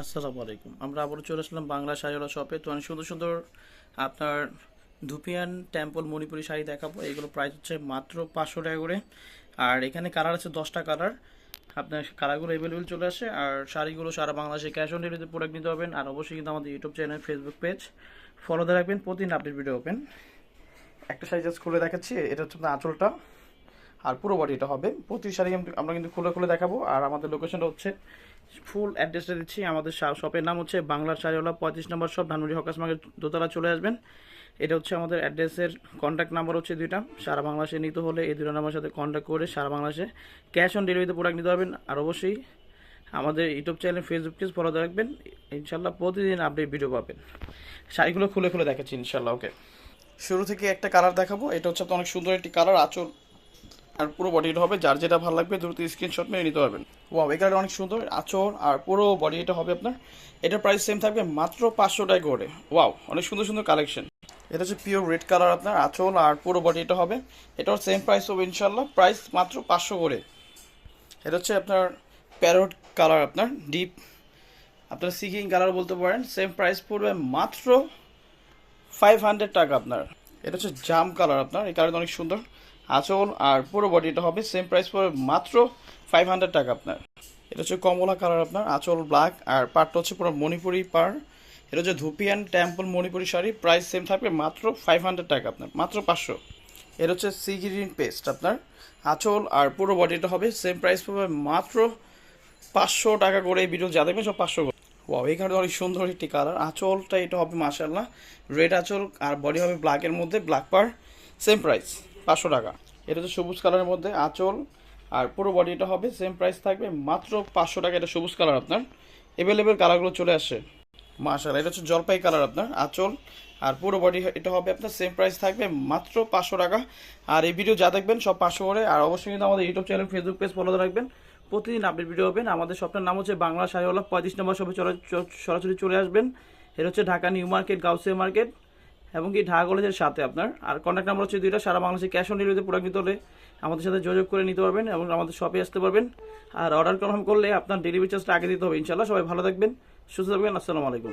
আসসালামু আলাইকুম। আমরা আবারও চলে আসলাম বাংলা শাড়িওয়ালা শপে তো অনেক সুন্দর সুন্দর আপনার ধুপিয়ান টেম্পল মণিপুরি শাড়ি দেখাবো। এগুলো প্রাইস হচ্ছে মাত্র পাঁচশো টাকা করে। আর এখানে কালার আছে দশটা কালার আপনার কালারগুলো অ্যাভেলেবেল চলে আসে। আর শাড়িগুলো সারা বাংলাদেশে ক্যাশ অন ডেলিভারিতে প্রোডাক্ট নিতে পারবেন। আর অবশ্যই কিন্তু আমাদের ইউটিউব চ্যানেল ফেসবুক পেজ ফলোতে রাখবেন। প্রতিদিন আপডেট ভিডিও ওপেন একটা শাড়ি জাস্ট খুলে দেখাচ্ছি। এটা হচ্ছে আপনার আঁচলটা। আর পুরো বডিটা হবে। প্রতি শাড়ি আমরা- কিন্তু খুলে খুলে দেখাবো। আর আমাদের লোকেশনটা হচ্ছে ফুল অ্যাড্রেসটা দিচ্ছি। আমাদের শপের নাম হচ্ছে বাংলার শাড়িওয়ালা পঁয়ত্রিশ নম্বর শপ ধানমন্ডি হকাস মার্কেট, দোতলা চলে আসবেন। এটা হচ্ছে আমাদের অ্যাড্রেসের কন্ট্যাক্ট নাম্বার হচ্ছে দুইটা। সারা বাংলাদেশে নিতে হলে এই দুটো নাম্বার সাথে কন্ট্যাক্ট করে সারা বাংলাদেশে ক্যাশ অন ডেলিভারিতে প্রোডাক্ট নিতে পারবেন। আর অবশ্যই আমাদের YouTube channel Facebook page follow রাখবেন। ইনশাল্লাহ প্রতিদিন আপডেট ভিডিও পাবেন। শাড়িগুলো খুলে খুলে দেখাচ্ছি ইনশাল্লাহ ওকে শুরু থেকে একটা কালার দেখাবো। এটা হচ্ছে অনেক সুন্দর একটি কালার আঁচল আর পুরো বডিটা হবে, যার যেটা ভালো লাগবে দ্রুত স্ক্রিনশট মেরে নিতে পারবেন। ওয়াও এই কালারটা অনেক সুন্দর, আঁচল, আর পুরো বডি এটা হবে আপনার। এটার প্রাইস সেম থাকবে মাত্র পাঁচশো টাকা করে। ওয়াও অনেক সুন্দর সুন্দর কালেকশন এটা হচ্ছে পিওর রেড কালার আপনার, আঁচল আর পুরো বডি এটা হবে। এটার সেম প্রাইস হবে ইনশাল্লাহ প্রাইস মাত্র পাঁচশো করে। এটা হচ্ছে আপনার প্যারোট কালার আপনার ডিপ আপনার সিকিং কালার বলতে পারেন সেম প্রাইস পড়বে মাত্র ফাইভ হান্ড্রেড টাকা আপনার। এটা হচ্ছে জাম কালার আপনার, এই কালারটা অনেক সুন্দর। আঁচল আর পুরো বডিটা হবে সেম প্রাইস পড়বে মাত্র ফাইভ হান্ড্রেড টাকা আপনার। এটা হচ্ছে কমলা কালার আপনার, আঁচল ব্ল্যাক আর পাটটা হচ্ছে পুরো মণিপুরি পার। এটা হচ্ছে Dhupian temple Manipuri sari price same থাকবে মাত্র ফাইভ হান্ড্রেড টাকা আপনার, মাত্র পাঁচশো। এটা হচ্ছে সি গ্রিন পেস্ট আপনার। আঁচল আর পুরো বডিটা হবে সেম প্রাইস পড়বে মাত্র পাঁচশো টাকা করে এই ভিডিও যা দেখবেন সব পাঁচশো করে। ওয়াও এই কালারটা অনেক সুন্দর একটি কালার আঁচলটা এটা হবে মাশাল্লাহ রেড আঁচল আর বডি হবে ব্ল্যাকের মধ্যে ব্ল্যাক পার সেম প্রাইস পাঁচশো টাকা। এটা হচ্ছে সবুজ কালারের মধ্যে, আঁচল, আর পুরো বডিটা হবে সেম প্রাইস থাকবে, মাত্র পাঁচশো টাকা, এটা সবুজ কালার আপনার। অ্যাভেলেবেল কালারগুলো চলে আসে। মাশাল্লাহ এটা হচ্ছে জলপাই কালার আপনার, আঁচল, আর পুরো বডি এটা হবে আপনার সেম প্রাইস থাকবে, মাত্র পাঁচশো টাকা। আর এই ভিডিও যা দেখবেন, সব পাঁচশো করে। আর অবশ্যই কিন্তু আমাদের YouTube channel Facebook page follow রাখবেন। প্রতিদিন আপডেট ভিডিও হবেন আমাদের শপটার নাম হচ্ছে বাংলা শাড়িওয়ালা পঁয়ত্রিশ নম্বর চ- সরাসরি চলে আসবেন। এটা হচ্ছে Dhaka new market, Gausia market. এবং কি ঢাকা কলেজের সাথে আপনার। আর কন্ট্যাক্ট নাম্বার হচ্ছে দুইটা, সারা বাংলাদেশে ক্যাশ অন ডেলিভারিতে প্রোডাক্ট নিতে হলে আমাদের সাথে যোগাযোগ করে নিতে পারবেন এবং আমাদের শপে আসতে পারবেন। আর অর্ডার কনফার্ম করলে আপনার ডেলিভারি চার্জটা আগে দিতে হবে ইনশাল্লাহ সবাই ভালো থাকবেন, সুস্থ থাকবেন, আসসালামু আলাইকুম।